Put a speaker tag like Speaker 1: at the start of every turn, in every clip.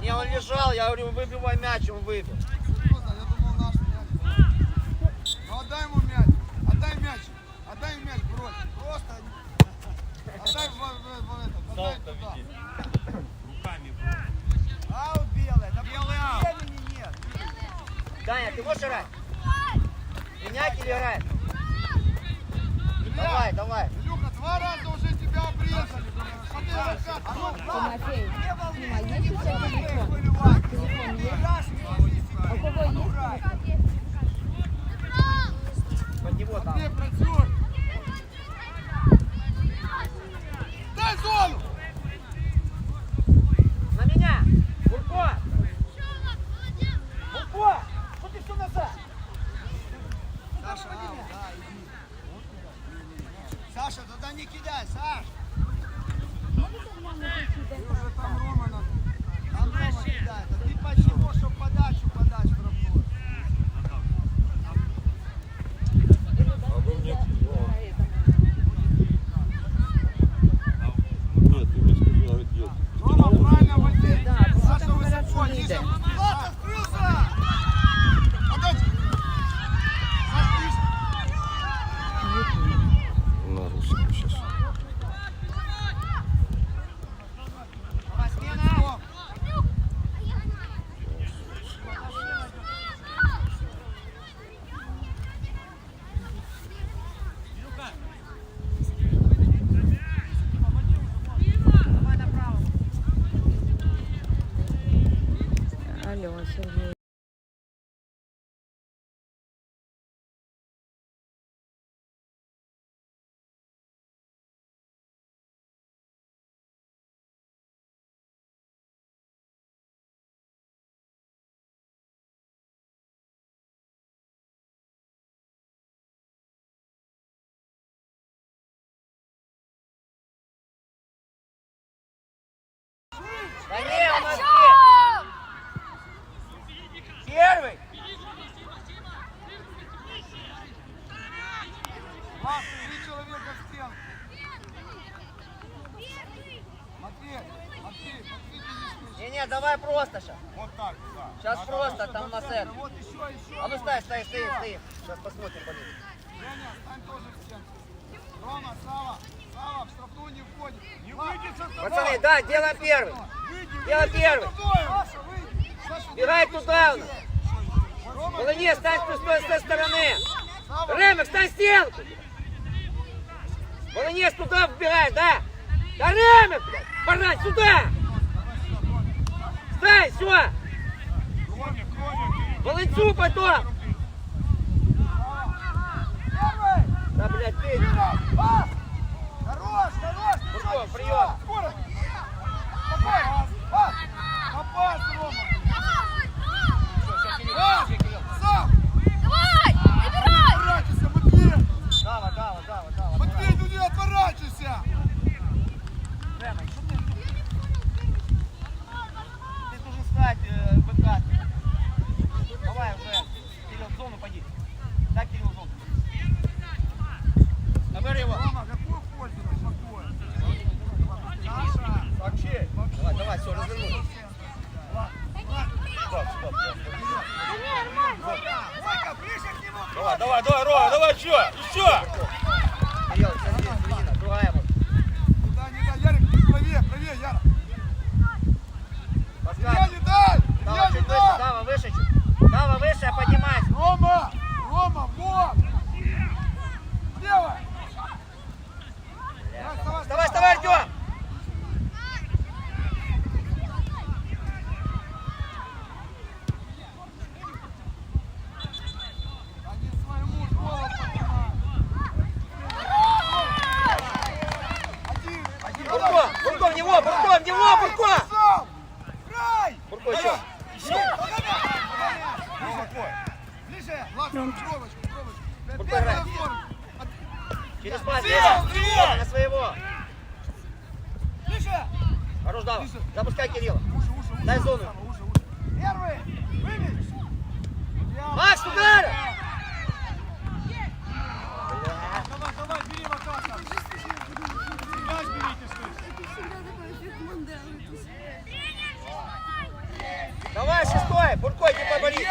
Speaker 1: не
Speaker 2: он лежал, я говорю, выбивай мяч, он выбил.
Speaker 1: серьезно, я думал наш мяч. Ну отдай ему мяч. Отдай мяч. Отдай мяч, брось. Просто отдай в, в- в- в этот, отдай туда. Да белый аут. Времени нет.
Speaker 2: Даня, ты можешь играть? Менять или играть? Давай, давай.
Speaker 1: Илюха, два раза уже тебя обрезали. Смотри, как. А ну,
Speaker 3: Тимофей, Тима, есть у тебя телефон? Телефон есть? А у кого есть?
Speaker 2: Под него там.
Speaker 1: Андрей, працюй. Дай зону.
Speaker 2: Просто сейчас.
Speaker 1: Вот так, да.
Speaker 2: Сейчас
Speaker 1: А
Speaker 2: просто, там
Speaker 1: до
Speaker 2: на
Speaker 1: центра.
Speaker 2: центр.
Speaker 1: Вот еще, еще.
Speaker 2: А ну стой, стой,
Speaker 1: Еще.
Speaker 2: стоим. Сейчас посмотрим, блин.
Speaker 1: Женя, стань тоже в стенку. Рома, Сава, Сава, в штрафную не входит. Не выйди со тобой.
Speaker 2: Пацаны, да, делаем первый.
Speaker 1: Выйди,
Speaker 2: Делай
Speaker 1: выйди
Speaker 2: первый.
Speaker 1: Саша, выйди. Саша,
Speaker 2: Бегай туда.
Speaker 1: выйди,
Speaker 2: стань
Speaker 1: Сава,
Speaker 2: с той, стороны. Ремик, стань стенку. Полонез туда вбирай, да? Да Ремик, блядь, сюда.
Speaker 1: Кроме, ты.
Speaker 2: Волынцу потом. Да, блядь, ты.
Speaker 1: Пас! Хорош, хорош!
Speaker 2: Ну что, прием.
Speaker 1: Скоро! Попасть! Пас! Попасть, Рома! Пас! Сам! Отворачивайся, Матвей!
Speaker 2: Дава, дава, дава, дава.
Speaker 1: Матвей, ну не отворачивайся!
Speaker 2: Ремик, что ты? Ты должен стать э, выкатывать. Давай уже, Кирилл, в зону пойди. Так, Кирилл, в зону. Набери его.
Speaker 1: Рома, какую пользу такое? Саша!
Speaker 2: Вообще. Давай, давай, все, развернули.
Speaker 4: Стоп, стоп, стоп.
Speaker 1: Войка, ближе к нему!
Speaker 4: Давай, давай, давай, Рома, давай, еще, еще.
Speaker 2: Кирилл, середина, середина, другая вот.
Speaker 1: Не дай, не дай, Ярик, ты правее, правее, Яра!
Speaker 2: Паскаль.
Speaker 1: Я не дай!
Speaker 2: Дава
Speaker 1: Я не
Speaker 2: чуть выше,
Speaker 1: дай!
Speaker 2: Дава выше чуть. Дава выше, поднимайся.
Speaker 1: Рома! Рома,
Speaker 2: Через пас. На своего.
Speaker 1: Тише.
Speaker 2: Хорош, давай. Запускай Кирилла. Дай зону.
Speaker 1: Первый. Вывез.
Speaker 2: Макс, удар!
Speaker 1: Давай, давай, бери Макаса. Мяч берите, слышь.
Speaker 2: Давай, шестой. Бурко,
Speaker 1: не побори.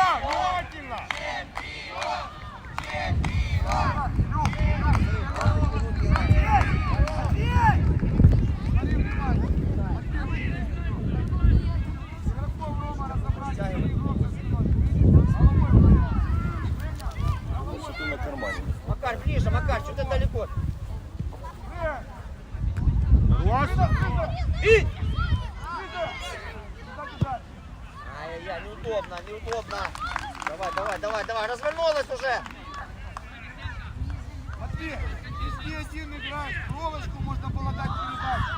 Speaker 1: Играет. Проволочку можно было дать передачу.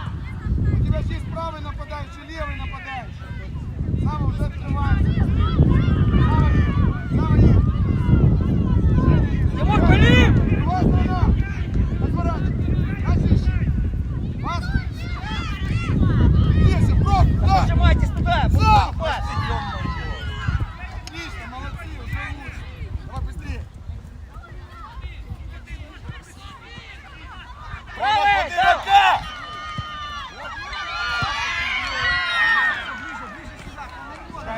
Speaker 1: У тебя же есть правый нападающий, левый нападающий. Сам уже открывается. Сам один.
Speaker 2: Тимур!
Speaker 1: Другая сторона. Разворачивай. Дальше ищи. Пас. Есть, брок, да. За!
Speaker 2: Бурко, пас.
Speaker 1: Отлично, молодцы, уже лучше. Давай быстрее.
Speaker 2: Правый,
Speaker 4: Ты
Speaker 2: да.
Speaker 4: рука!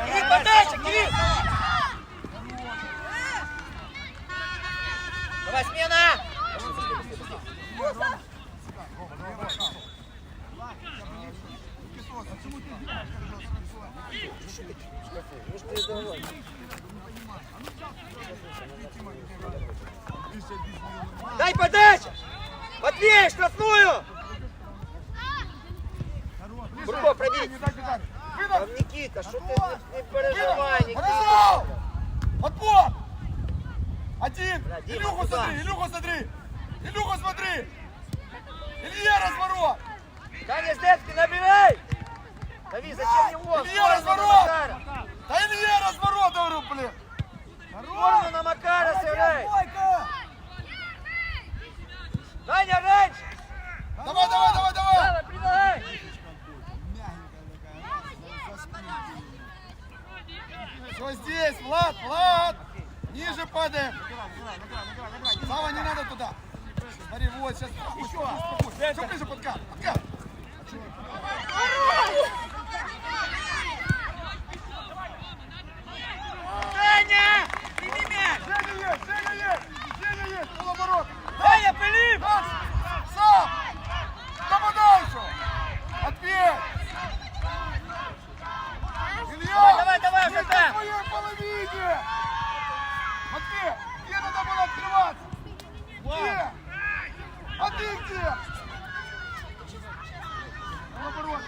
Speaker 2: Кирилл, подача, Кирилл! Давай, смена!
Speaker 1: Никитос, а почему ты делаешь,
Speaker 2: Дай подача! Матвей, штрафную! Бурко, пробей! Там. Никита, что ты не, переживай, Никита.
Speaker 1: Подбор! Один!
Speaker 2: Бля, Дима,
Speaker 1: Илюху
Speaker 2: куда?
Speaker 1: смотри, Илюху смотри! Илюху смотри! Илья разворот!
Speaker 2: Таня Здецкий, набирай! Дави, зачем его?
Speaker 1: Илья, разворот! Да Илья разворот, говорю, блин!
Speaker 2: Сторону на Макара сыграй! Таня, раньше!
Speaker 1: Давай, давай, давай, давай!
Speaker 2: Давай, предлагай!
Speaker 1: Все здесь, Влад, Влад! Ниже падаем! Сава, не надо туда! Смотри, вот, сейчас еще! Все ближе подкат, подкат!
Speaker 2: Таня! Сними мяч!
Speaker 1: Женя есть, Женя есть! Женя есть, полоборот!
Speaker 2: Таня, пыли!
Speaker 1: Пас! Сам! Нападайся! Ответь! Илья!
Speaker 2: Давай, давай, давай,
Speaker 1: ты
Speaker 2: уже
Speaker 1: на
Speaker 2: там!
Speaker 1: Своей половине! Матвей, где надо было открываться? Где? А ты где? Наоборот.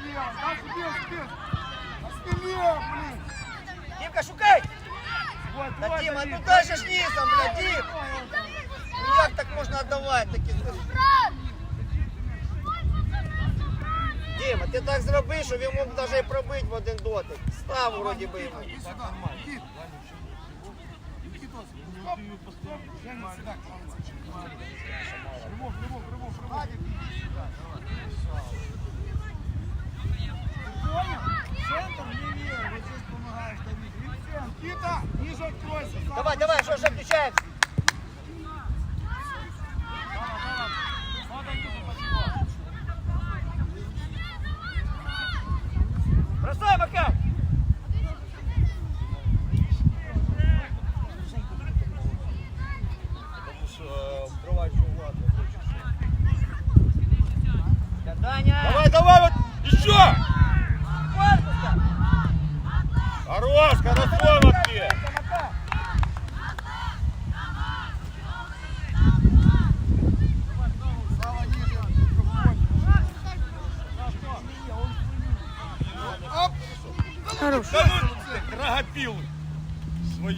Speaker 1: Слева. Дальше без, без. На спине, блин.
Speaker 2: Димка, шукай!
Speaker 1: Вот,
Speaker 2: Да,
Speaker 1: вот,
Speaker 2: Дима, ну дальше ж низом, бля, Дим! Ну як так можна віддавати такі? Діма, ти так зроби, щоб він мог навіть пробити в один дотик. Став вроді би йому.
Speaker 1: Иди сюда. Никит. Никитос.
Speaker 2: Бросай, Макар!
Speaker 4: Потому что вкрывать Влад не хочешь.
Speaker 2: Даня!
Speaker 4: Давай, давай, вот еще!
Speaker 2: Корпуска!
Speaker 4: Хорош, хорошо, Матвей!
Speaker 1: Сава ниже. Другой. Оп.
Speaker 3: Хорош.
Speaker 4: Да ну, крагопилы свои.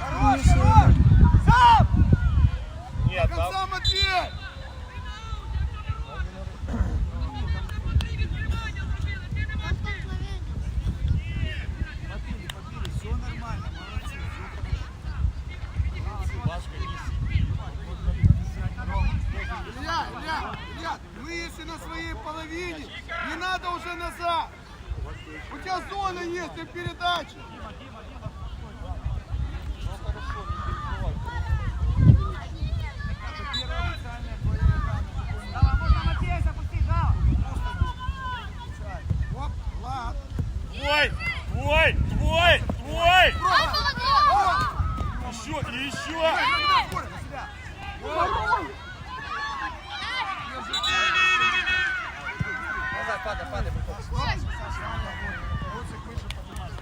Speaker 1: Хорош, хорош. Сам.
Speaker 4: Нет,
Speaker 1: До
Speaker 4: там
Speaker 1: конца, Матвей. стоишь и на своей половине, не надо уже назад. У тебя зона есть для передачи. Твой! Твой! Твой! Твой! Еще!
Speaker 2: Еще! Еще! падай, падай, выходи.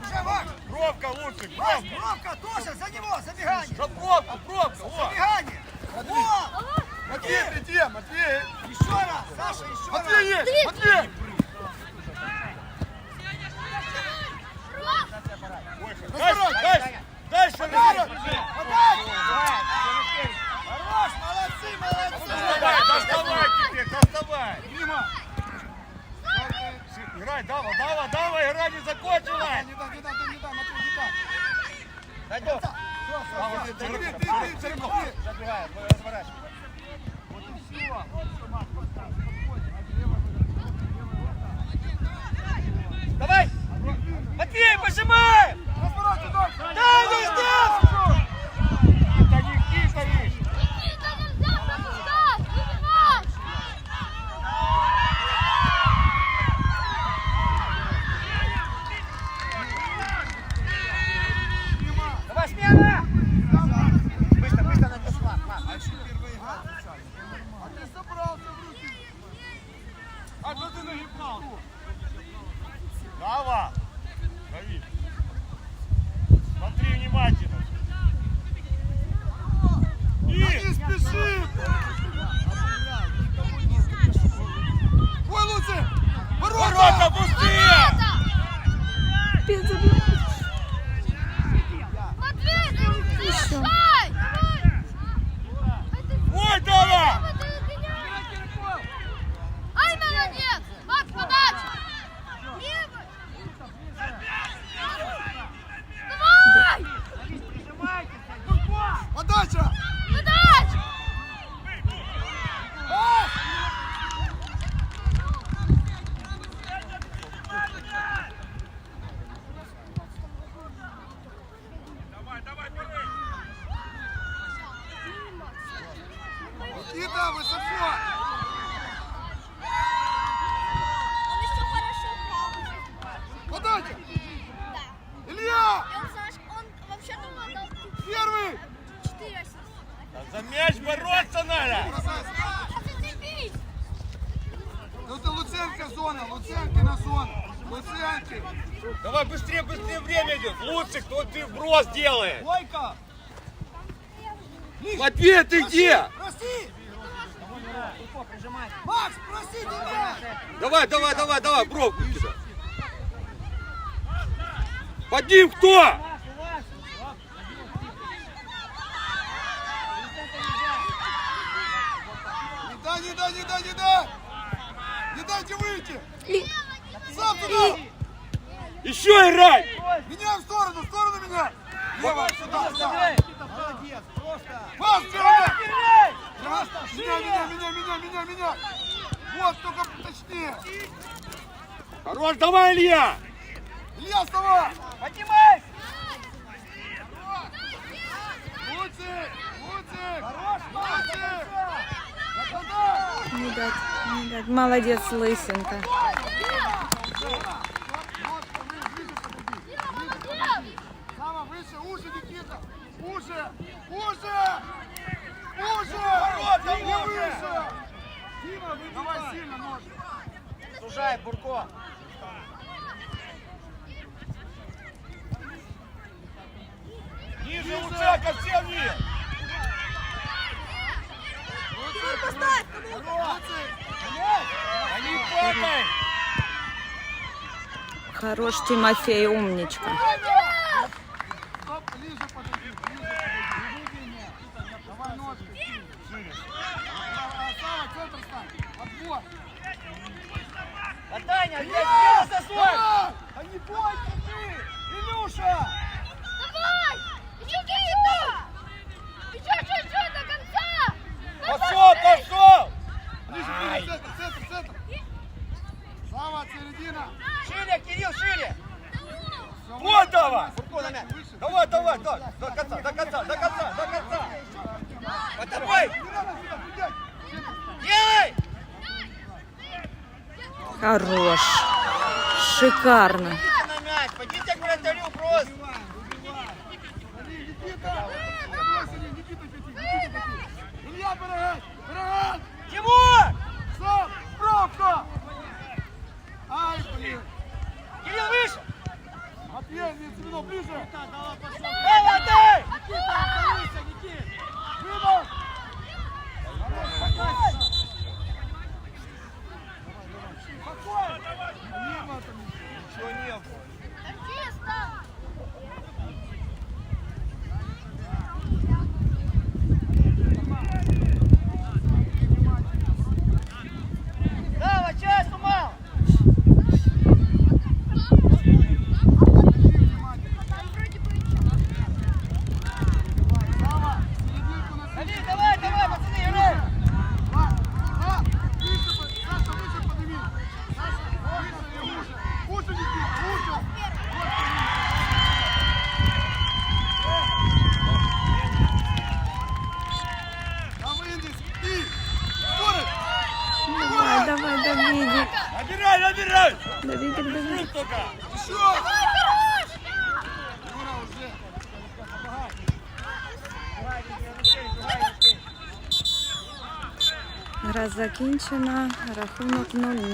Speaker 1: Уже ваш!
Speaker 4: Пробка, Луцик, Вась, пробка!
Speaker 5: Пробка,
Speaker 1: Тоша,
Speaker 5: за него,
Speaker 1: забегание!
Speaker 2: Да пробка, пробка, вот! Забегание! Вот!
Speaker 1: Матвей, приди, Матвей! Еще раз, Саша, еще Матвей раз! Есть. Матвей
Speaker 4: есть! Матвей! Дальше, дальше!
Speaker 1: Дальше,
Speaker 2: дальше!
Speaker 1: Хорош, молодцы, молодцы!
Speaker 4: Доставай, доставай теперь, доставай! Играй, Дава, Дава, Дава, игра не закончилась.
Speaker 1: Не так, не так, не так, Матвей, не так.
Speaker 2: Дай бог.
Speaker 1: Ты, ты, ты, ты, ты, ты.
Speaker 2: Забегай, разворачивай.
Speaker 1: Вот и все.
Speaker 2: Давай! Матвей, пожимай!
Speaker 1: Разворачивай дальше.
Speaker 2: Да, не ждешь!
Speaker 4: Да не кисаешь.
Speaker 1: Дима!
Speaker 2: Давай, смена! Быстро, быстро на космак, Макс.
Speaker 1: А еще первая игра отвечали. А ты собрался в руки. А что ты нагибал?
Speaker 4: Дава. Давид. Смотри внимательно.
Speaker 1: Да не спеши! Ой, Луци!
Speaker 4: Ворота
Speaker 1: Ворота!
Speaker 4: пустые!
Speaker 3: Опять забил.
Speaker 4: Ой, Дава!
Speaker 6: Ай, молодец! Макс, подача! Давай!
Speaker 1: Подача!
Speaker 6: Подача!
Speaker 1: Пас! Никита, высоко!
Speaker 6: Он еще хорошо играл.
Speaker 1: Подача!
Speaker 6: Да.
Speaker 1: Илья!
Speaker 6: И он, знаешь, он вообще думал, дал
Speaker 1: Первый!
Speaker 6: 4 ассиста.
Speaker 4: Да За мяч бороться надо!
Speaker 1: Ну это Луценко зона, Луценкина зона. Луценки.
Speaker 4: Давай быстрее, быстрее время идет. Лучше, кто ты брос делает.
Speaker 1: Лойка!
Speaker 4: Матвей, ты где?
Speaker 1: Проси! Макс, проси тебя!
Speaker 4: Давай, давай, давай, давай, бровку кидай. Подним кто?
Speaker 1: Не дай, не дай, не дай, не дай! Не дайте выйти! Сам туда!
Speaker 4: Еще играй!
Speaker 1: Меня в сторону, в сторону меня! Лево, сюда, сюда!
Speaker 2: Молодец, просто.
Speaker 1: Пас, Тёма! Меня, меня, меня, меня, меня, меня! Вот, только точнее!
Speaker 4: Хорош, давай, Илья!
Speaker 1: Илья, вставай!
Speaker 2: Поднимай!
Speaker 1: Луцик! Луцик! Хорош, Луцик!
Speaker 3: Не дать, не дать. Молодец, Лысенко.
Speaker 1: Сама выше, уши, Никита! Уши! Уши! Уши! Не выше! Дима, давай сильно нож!
Speaker 2: Сужай, Бурко.
Speaker 4: Ниже Луценко, всем вниз! Они падай!
Speaker 3: Хорош Тимофей, умничка.
Speaker 1: Стоп, ближе подойди, ближе подойди. Давай ножки. Сава, центр стань. Отбор.
Speaker 2: А Таня, блядь, где заслон?
Speaker 1: Давай! Да не бойся ты! Илюша!
Speaker 6: Давай! Никита! Еще чуть-чуть до конца!
Speaker 4: Пошел, пошел!
Speaker 1: Ближе, ближе, центр, центр, центр. Сава, середина.
Speaker 2: Шире, Кирилл, шире.
Speaker 4: Вот давай! Давай, давай, давай! До конца, до конца, до конца, до конца!
Speaker 2: Под тобой.
Speaker 1: Не надо сюда, придать.
Speaker 2: Делай!
Speaker 3: Хорош. Шикарно.
Speaker 2: Пойдите к вратарю просто. Тимур!
Speaker 1: Сам! Справка! Ай, блин!
Speaker 2: Кирилл, выше!
Speaker 1: Матвей, Вицеминов, ближе!
Speaker 2: Давай, отдай!
Speaker 1: Выбор!
Speaker 3: Давидик,
Speaker 4: Набирай, набирай!
Speaker 3: Давидик, Давидик.
Speaker 4: Шут только!
Speaker 1: Еще! Юра, уже.
Speaker 3: Гра закінчена, рахунок 0-0.